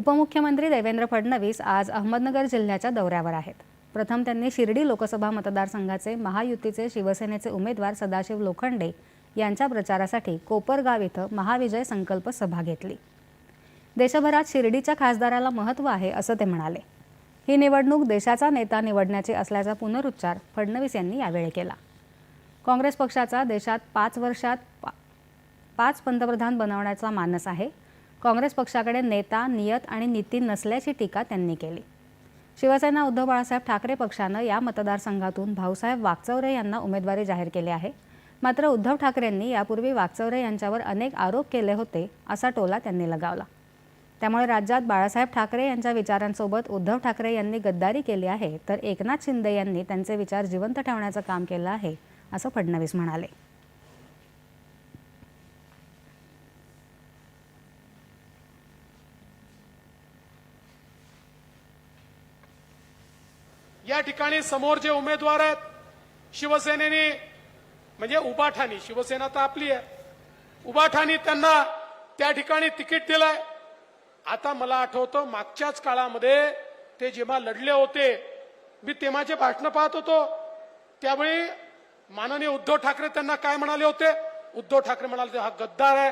उपमुख्यमंत्री देवेंद्र फडणवीस आज अहमदनगर जिल्ह्याच्या दौऱ्यावर आहेत. प्रथम त्यांनी शिर्डी लोकसभा मतदारसंघाचे महायुतीचे शिवसेनेचे उमेदवार सदाशिव लोखंडे यांच्या प्रचारासाठी कोपरगाव इथं महाविजय संकल्प सभा घेतली. देशभरात शिर्डीच्या खासदाराला महत्त्व आहे असं ते म्हणाले. ही निवडणूक देशाचा नेता निवडण्याची असल्याचा पुनरुच्चार फडणवीस यांनी यावेळी केला. काँग्रेस पक्षाचा देशात पाच वर्षात पा- पाच पंतप्रधान बनवण्याचा मानस आहे. काँग्रेस पक्षाकडे नेता नियत आणि नीती नसल्याची टीका त्यांनी केली. शिवसेना उद्धव बाळासाहेब ठाकरे पक्षानं या मतदारसंघातून भाऊसाहेब वागचौरे यांना उमेदवारी जाहीर केली आहे. मात्र उद्धव ठाकरेंनी यापूर्वी वागचौरे यांच्यावर अनेक आरोप केले होते असा टोला त्यांनी लगावला. त्यामुळे राज्यात बाळासाहेब ठाकरे यांच्या विचारांसोबत उद्धव ठाकरे यांनी गद्दारी केली आहे तर एकनाथ शिंदे यांनी त्यांचे विचार जिवंत ठेवण्याचं काम केलं आहे असं फडणवीस म्हणाले. या ठिकाणी समोर जे उमेदवार आहेत शिवसेनेने म्हणजे उबाठाणी शिवसेना तर आपली आहे. उबाठाणी त्यांना त्या ठिकाणी तिकीट दिलंय. आता मला आठवतं मागच्याच काळामध्ये ते जेव्हा लढले होते मी तेव्हाचे भाषण पाहत होतो त्यावेळी माननीय उद्धव ठाकरे त्यांना काय म्हणाले होते? उद्धव ठाकरे म्हणाले होते, हा गद्दार आहे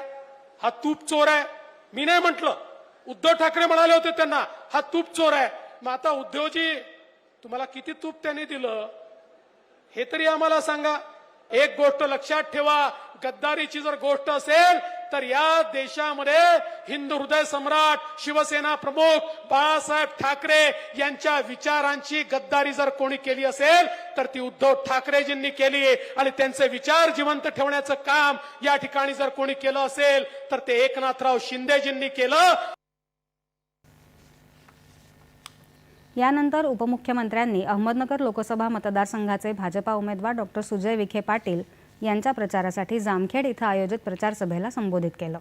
हा तूप चोर आहे. मी नाही म्हटलं. उद्धव ठाकरे म्हणाले होते त्यांना हा तूप चोर आहे. मग आता उद्धवजी तुम्हाला किती तूप त्यांनी दिलं? हे तरी आम्हाला सांगा. एक गोष्ट लक्षात ठेवा. गद्दारीची जर गोष्ट असेल तर या देशामध्ये हिंदू हृदय सम्राट शिवसेना प्रमुख बाळासाहेब ठाकरे यांच्या विचारांची गद्दारी जर कोणी केली असेल तर ती उद्धव ठाकरेजींनी केली. आणि त्यांचे विचार जिवंत ठेवण्याचं काम या ठिकाणी जर कोणी केलं असेल तर ते एकनाथराव शिंदेजींनी केलं. यानंतर उपमुख्यमंत्र्यांनी अहमदनगर लोकसभा मतदारसंघाचे भाजपा उमेदवार डॉक्टर सुजय विखे पाटील यांच्या प्रचारासाठी जामखेड इथं आयोजित प्रचार सभेला संबोधित केलं.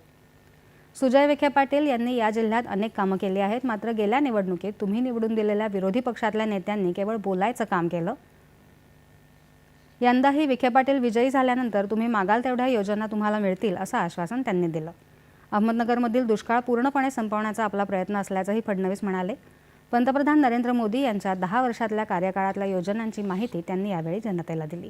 सुजय विखे पाटील यांनी या जिल्ह्यात अनेक कामं केली आहेत. मात्र गेल्या निवडणुकीत तुम्ही निवडून दिलेल्या विरोधी पक्षातल्या नेत्यांनी केवळ बोलायचं काम केलं. यंदाही विखे पाटील विजयी झाल्यानंतर तुम्ही मागाल तेवढ्या योजना तुम्हाला मिळतील असं आश्वासन त्यांनी दिलं. अहमदनगरमधील दुष्काळ पूर्णपणे संपवण्याचा आपला प्रयत्न असल्याचंही फडणवीस म्हणाले. पंतप्रधान नरेंद्र मोदी यांच्या दहा वर्षातल्या कार्यकाळातल्या योजनांची माहिती त्यांनी यावेळी जनतेला दिली.